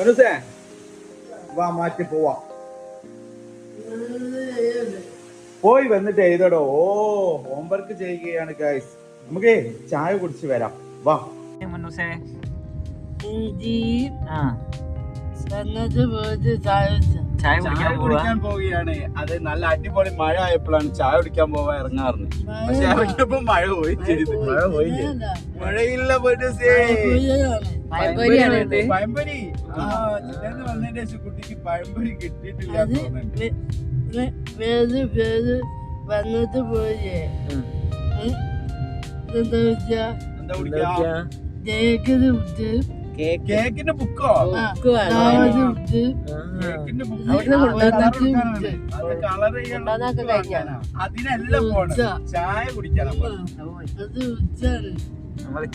പൊന്നൂസേ വാ മാറ്റി പോവാ. പോയി വന്നിട്ട് എഴുതടോ. ഓ ഹോംവർക്ക് ചെയ്യുകയാണ് ഗൈസ് നമുക്ക് ചായ കുടിച്ച് വരാം. വാ. മനുസേ ചായ കുടിക്കാൻ പോവുകയാണ്. അത് നല്ല അടിപൊളി മഴ ആയപ്പോഴാണ് ചായ കുടിക്കാൻ പോവാൻ ഇറങ്ങാറുണ്ട് പക്ഷെ ഇറങ്ങിയപ്പോ മഴ പോയി ചെയ്തു. മഴ പോയില്ല മഴയില്ല ഇത്. പഴംപൊരി ആ ചിലന്ന് വന്നതിന്റെ ശേഷം കുട്ടിക്ക് പഴംപൊരി കിട്ടിയിട്ടില്ല അത് തോന്നുന്നുണ്ട്. വേ- വേ- പേര് പേര് വന്നിട്ട് പോയി എന്താ കുടിക്കാ കേക്കിന് വിട്ട്. കേക്ക്. കേക്കിന്റെ ബുക്കോ? അതിനല്ല പോണം. ഉച്ച. ചായ കുടിക്കാനാ പോണത്. അത് ഉച്ചാണ്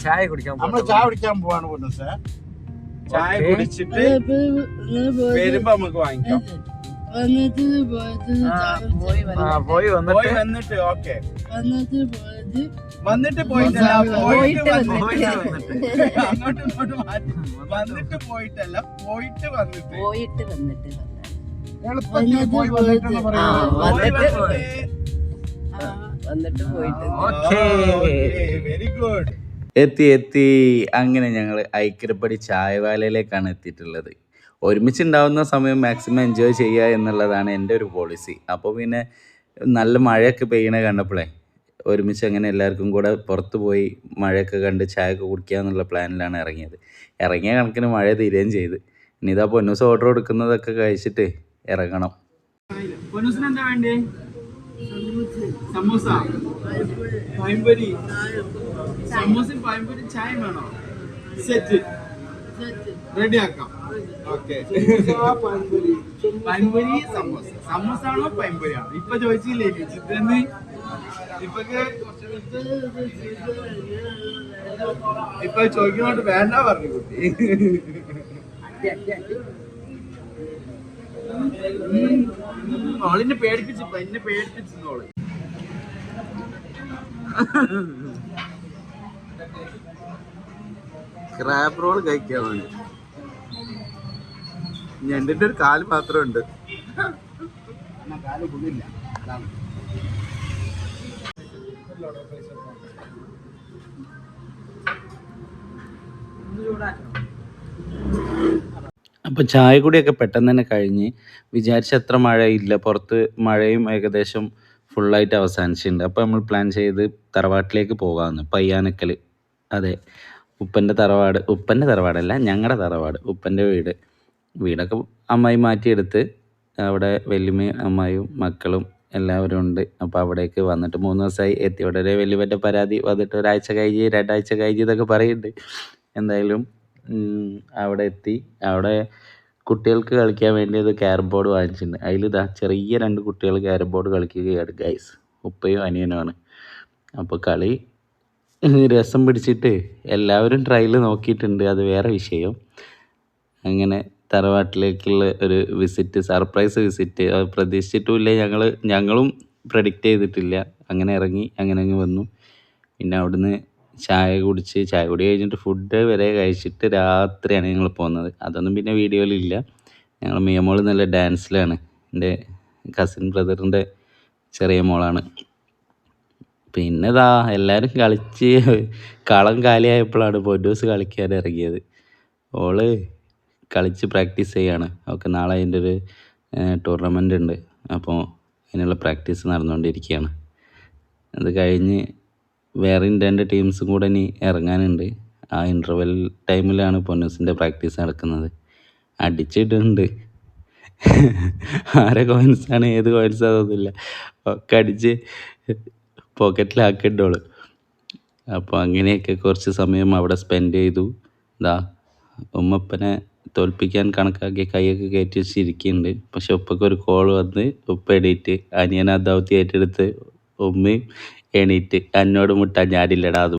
ചായ കുടിക്കാൻ ചായ കുടിക്കാൻ പോവാണ് ചായ കുടിച്ചിട്ട് പോയിട്ട് വരുമ്പോ നമുക്ക് വാങ്ങിക്കാം. വന്നിട്ട് പോയി വന്നിട്ട്. വന്നിട്ട്? ഓക്കെ. വന്നിട്ട് വന്നിട്ട് പോയിട്ടല്ല പോയിട്ട് വന്നിട്ട്. അങ്ങോട്ടും ഇങ്ങോട്ടും മാറ്റി. വന്നിട്ട് പോയിട്ടല്ല പോയിട്ട് വന്നിട്ട്. പോയിട്ട് വന്നിട്ട്. എളുപ്പത്തിൽ പോയി വന്നിട്ട് വന്നിട്ട് വന്നിട്ട്. പോയിട്ട്. ഓക്കേ. Very good. എത്തി എത്തി. അങ്ങനെ ഞങ്ങൾ ഐക്യരപ്പടി ചായവാലയിലേക്കാണ് എത്തിയിട്ടുള്ളത്. ഒരുമിച്ച് ഉണ്ടാവുന്ന സമയം മാക്സിമം എൻജോയ് ചെയ്യുക എന്നുള്ളതാണ് എന്റെ ഒരു പോളിസി അപ്പോൾ പിന്നെ നല്ല മഴയൊക്കെ പെയ്യണ കണ്ടപ്പോഴേ ഒരുമിച്ച് അങ്ങനെ എല്ലാവർക്കും കൂടെ പുറത്ത് പോയി മഴയൊക്കെ കണ്ട് ചായയൊക്കെ കുടിക്കുക എന്നുള്ള പ്ലാനിലാണ് ഇറങ്ങിയത്. ഇറങ്ങിയ കണക്കിന് മഴ തീരുകയും ചെയ്ത്. ഇനി ഇതാ പൊന്നൂസ് ഓർഡർ കൊടുക്കുന്നതൊക്കെ കഴിച്ചിട്ട് ഇറങ്ങണം. സമൂസ. സമൂസയും പഴംപൊരി ചായ വേണോ? സെറ്റ്. റെഡി. ആക്കാം ഓക്കെ പഴംപൊരി. സമോസ സമോസ. ആണോ പഴംപൊരി ആണോ ഇപ്പൊ ചോദിച്ചില്ലേ ചിത്രന്ന് ഇപ്പൊ ഇപ്പൊ ചോദിക്കുന്നോണ്ട് വേണ്ട പറഞ്ഞു കുട്ടി. അവളിനെ പേടിപ്പിച്ചു എന്നെ പേടിപ്പിച്ചു അവൾ. ക്രാബ് റോൾ കഴിക്കാൻ വേണ്ടി. ഞണ്ടിന്റെ ഒരു കാൽ മാത്രം ഉണ്ട് അപ്പോൾ ചായ കൂടിയൊക്കെ പെട്ടെന്ന് തന്നെ കഴിഞ്ഞ് വിചാരിച്ച അത്ര മഴയില്ല. പുറത്ത് മഴയും ഏകദേശം ഫുള്ളായിട്ട് അവസാനിച്ചിട്ടുണ്ട്. അപ്പോൾ നമ്മൾ പ്ലാൻ ചെയ്ത് തറവാട്ടിലേക്ക് പോകാമെന്ന് പയ്യാനക്കൽ അതെ. ഉപ്പന്റെ തറവാട് ഉപ്പന്റെ തറവാടല്ല ഞങ്ങളുടെ തറവാട് ഉപ്പന്റെ വീട്. വീടൊക്കെ അമ്മായി മാറ്റിയെടുത്ത് അവിടെ വല്യമ്മയും അമ്മായും മക്കളും എല്ലാവരും ഉണ്ട്. അപ്പോൾ അവിടേക്ക് വന്നിട്ട് മൂന്ന് ദിവസമായി എത്തി. ഉടനെ വലിയവന്റെ പരാതി വന്നിട്ട് ഒരാഴ്ച കഴിഞ്ഞ് രണ്ടാഴ്ച കഴിഞ്ഞ് ഇതൊക്കെ പറയുന്നുണ്ട്. എന്തായാലും അവിടെ എത്തി. അവിടെ കുട്ടികൾക്ക് കളിക്കാൻ വേണ്ടി ഒരു ക്യാരം ബോർഡ് വാങ്ങിച്ചിട്ടുണ്ട്. അതിലിതാ ചെറിയ രണ്ട് കുട്ടികൾ ക്യാരം ബോർഡ് കളിക്കുകയാണ് ഗൈസ് ഉപ്പയും അനിയനുമാണ്. അപ്പോൾ കളി രസം പിടിച്ചിട്ട് എല്ലാവരും ട്രയൽ നോക്കിയിട്ടുണ്ട്. അത് വേറെ വിഷയം. അങ്ങനെ തറവാട്ടിലേക്കുള്ള ഒരു വിസിറ്റ് സർപ്രൈസ് വിസിറ്റ് അത് പ്രതീക്ഷിച്ചിട്ടുമില്ല. ഞങ്ങൾ ഞങ്ങളും പ്രഡിക്റ്റ് ചെയ്തിട്ടില്ല. അങ്ങനെ ഇറങ്ങി അങ്ങനെ അങ്ങ് വന്നു. പിന്നെ അവിടുന്ന് ചായ കുടിച്ച് ചായ കുടി കഴിഞ്ഞിട്ട് ഫുഡ് വരെ കഴിച്ചിട്ട് രാത്രിയാണ് ഞങ്ങൾ പോകുന്നത് അതൊന്നും പിന്നെ വീഡിയോയിലില്ല ഞങ്ങൾ മിയമോൾ നല്ല ഡാൻസിലാണ് എന്റെ കസിൻ ബ്രദറിന്റെ ചെറിയ മോളാണ്. പിന്നെ ഇതാ എല്ലാവരും കളിച്ച് കളം കാലിയായപ്പോഴാണ് പൊന്നൂസ് കളിക്കാൻ ഇറങ്ങിയത്. ഓൾ കളിച്ച് പ്രാക്ടീസ് ചെയ്യാണ്. ഓക്കെ നാളെ അതിന്റെ ഒരു ടൂർണമെന്റ് ഉണ്ട്. അപ്പോൾ അതിനുള്ള പ്രാക്ടീസ് നടന്നുകൊണ്ടിരിക്കുകയാണ്. അത് കഴിഞ്ഞ് വേറെ രണ്ട് ടീംസും കൂടെ ഇനി ഇറങ്ങാനുണ്ട്. ആ ഇന്റർവെൽ ടൈമിലാണ് പൊന്നൂസിന്റെ പ്രാക്ടീസ് നടക്കുന്നത്. അടിച്ചിട്ടുണ്ട്. ആരെ കോയിൻസാണ് ഏത് കോയിൻസാണെന്നൊന്നുമില്ല ഒക്കെ അടിച്ച് പോക്കറ്റിലാക്കിണ്ടോൾ അപ്പോൾ അങ്ങനെയൊക്കെ കുറച്ച് സമയം അവിടെ സ്പെൻഡ് ചെയ്തു. ഇതാ ഉമ്മപ്പനെ തോൽപ്പിക്കാൻ കണക്കാക്കി കൈയൊക്കെ കയറ്റി വെച്ചിരിക്കുന്നുണ്ട്. പക്ഷെ ഉപ്പയ്ക്ക് ഒരു കോൾ വന്ന് ഉപ്പ എണീറ്റ് അനിയൻ ആ ദൗത്യം ഏറ്റെടുത്ത് ഉമ്മയും എണീറ്റ് എന്നോട് മുട്ടാൻ ഞാനില്ലടാ അത്